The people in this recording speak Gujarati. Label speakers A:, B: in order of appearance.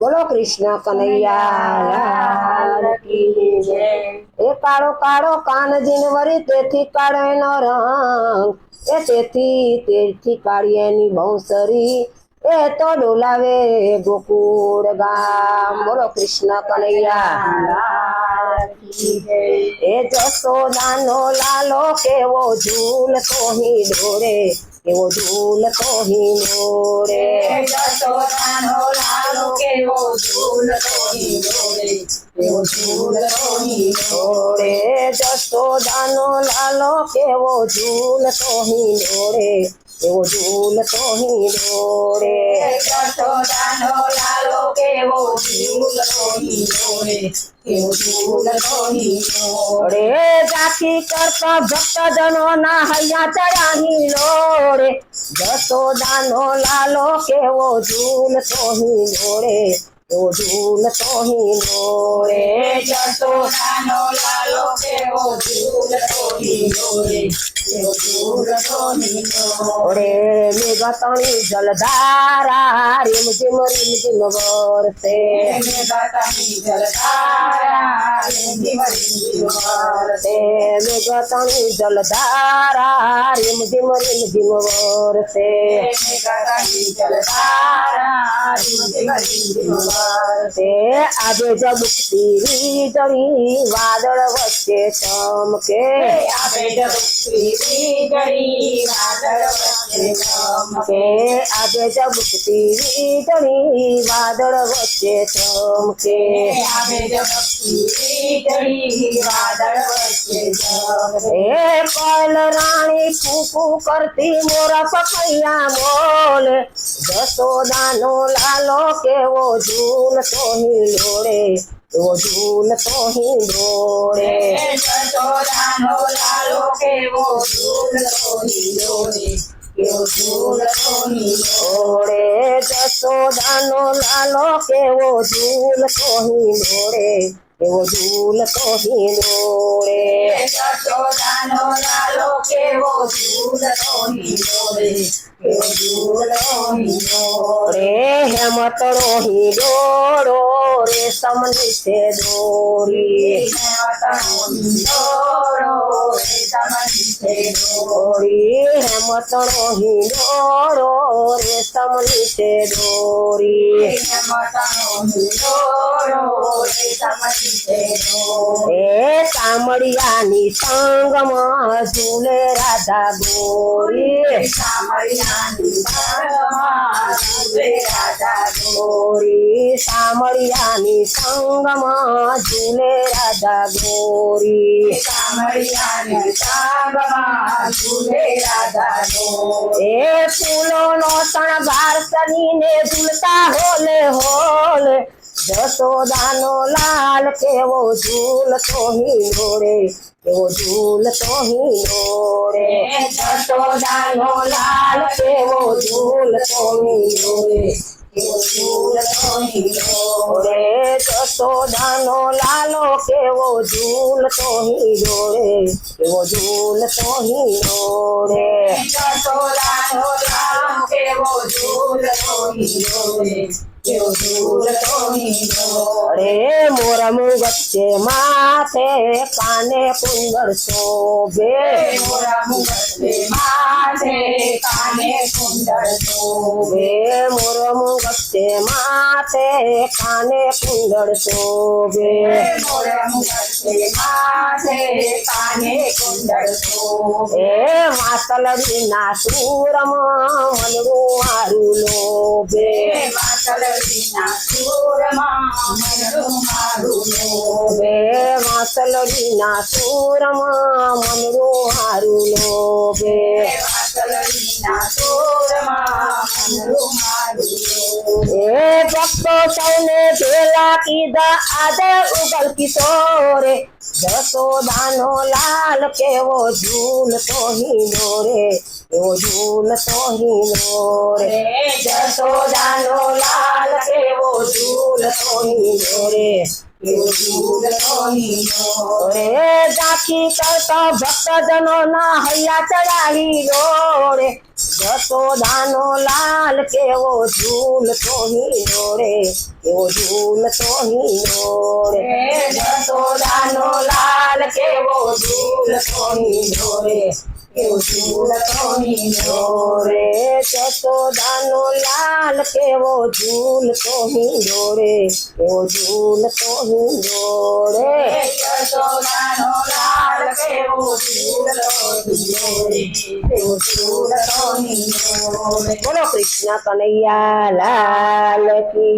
A: બોલો કૃષ્ણ કનૈયા. એ કાળો કાળો કાનજીન વરી તેથી કાળો એનો રંગ. એ તેથી તેથી કાળી એની ભૌસરી એ તો ડોલાવે ગોકુળ ગામ. બોલો કૃષ્ણ કનૈયા એ જસોદાનો લાલો કેવો ઝૂલ તો ડોરે કેવો ઝૂલ તો હી ડોરે
B: જશોદાનો લાલો કેવો ઝૂલતો હિંડોળે, કેવો ઝૂલતો હિંડોળે.
A: ડોરે જસોદાનો લાલો કેવો ઝૂલ તો હી ડોરે કેવો ઝૂલ તો હી ડોરે
B: જશોદાનો લાલો કેવો ઝૂલતો હિંડોળે, કેવો ઝૂલતો હિંડોળે.
A: રાખી કરતા ભક્તજનો ના હૈયા ચડાહી લોડે જસોદાનો લાલો કેવો ઝૂલ તો હી ડોરે કેવો ઝૂલ તો હી ડોરે
B: જશોદાનો લાલો કેવો ઝૂલતો હિંડોળે,
A: ઓરે મેઘતણી જલધારા, રીમ જીમ રીમ જીમ વરસે
B: વરસે.
A: મેઘતણી જલધારા, રીમ જીમ રીમ જીમ વરસે આજે જગતી વીજળી વાદળ વચ્ચે ચમકે
B: આજે જગતી
A: આજે જબુકતી વીજળી વાદળ વચ્ચે ચમકે
B: આપે જગતી વીજળી વાદળ વચ્ચે ચમકે.
A: કોયલ રાણી કુકુ કરતી મોર પકૈયા બોલે જસોદાનો લાલો કેવો જૂન તો હિંડોળે ઝૂલ તો હિંડોળે
B: જશોદાનો લાલો કેવો કેવો ઝૂલતો હિંડોળે.
A: ઓળે જસોદાનો લાલો કેવો ઝૂલ તો હિંડોળે એવો ઝૂલ તો હિંડોળે
B: જશોદાનો લાલો કેવો ઝૂલતો હિંડોળે, કેવો ઝૂલતો હિંડોળે.
A: રે હેમતળો હિંડોળો રે સમની છે દોરી હેમતળો હિંડોળો રે સમની છે દોરી એ સામળિયાની સંગમાં ઝૂલે રાધા ગોરી ગોરી સામળિયાની સંગમાં ઝૂલે રાધા ગોરી. એ ફૂલોનો શણગાર સનીને ઝૂલતા હોલે હોલે. જસોદાનો લાલ કેવો ઝૂલતો હિંડોળે, કેવો ઝૂલતો હિંડોળે. જસોદાનો લાલ કેવો ઝૂલતો હિંડોળે. કેવો ઝૂલતો જસોદાનો લાલો કેવો ઝૂલતો લાલો કેવો ઝૂલતો હિંડોળે અરે મોરમ વચ્ચે માથે કાને કુંડળ શોભે. શોભે. મોરમ વચ્ચે માથે કાને કુંડળ શોભે? એ વિના સુરમાં મનડું મારું લોભે. લોભે. માતલડીના સુરમાં મનડું મારું લોભે. એ ભક્તો સૌને ભેલા કીધા આજે ઉગલ કિશોરે. જસોદાનો લાલ કેવો ઝૂલ તો હિંડોરે એવો ઝૂલ તો હિંડોરે જસોદાનો લાલ કેવો ઝૂલ તો હિંડોરે રે. દાખી કરતા ભક્તજનો ના હૈયા ચડાવી દોડે જસોદાનો લાલ કેવો ઝૂલતો રે કેવો ઝૂલતો રે
B: જતો જસોદાનો લાલ કેવો ઝૂલતો રે કેવો ઝૂલતો
A: રે જસોદાનો લાલ કેવો ઝૂલતો હિંડોળે કેવો ઝૂલતો હિંડોળે
B: હે જસોદાનો લાલ કેવો ઝૂલતો ઝૂલતો હિંડોળે
A: બોલો કૃષ્ણ કનૈયા લાલ કી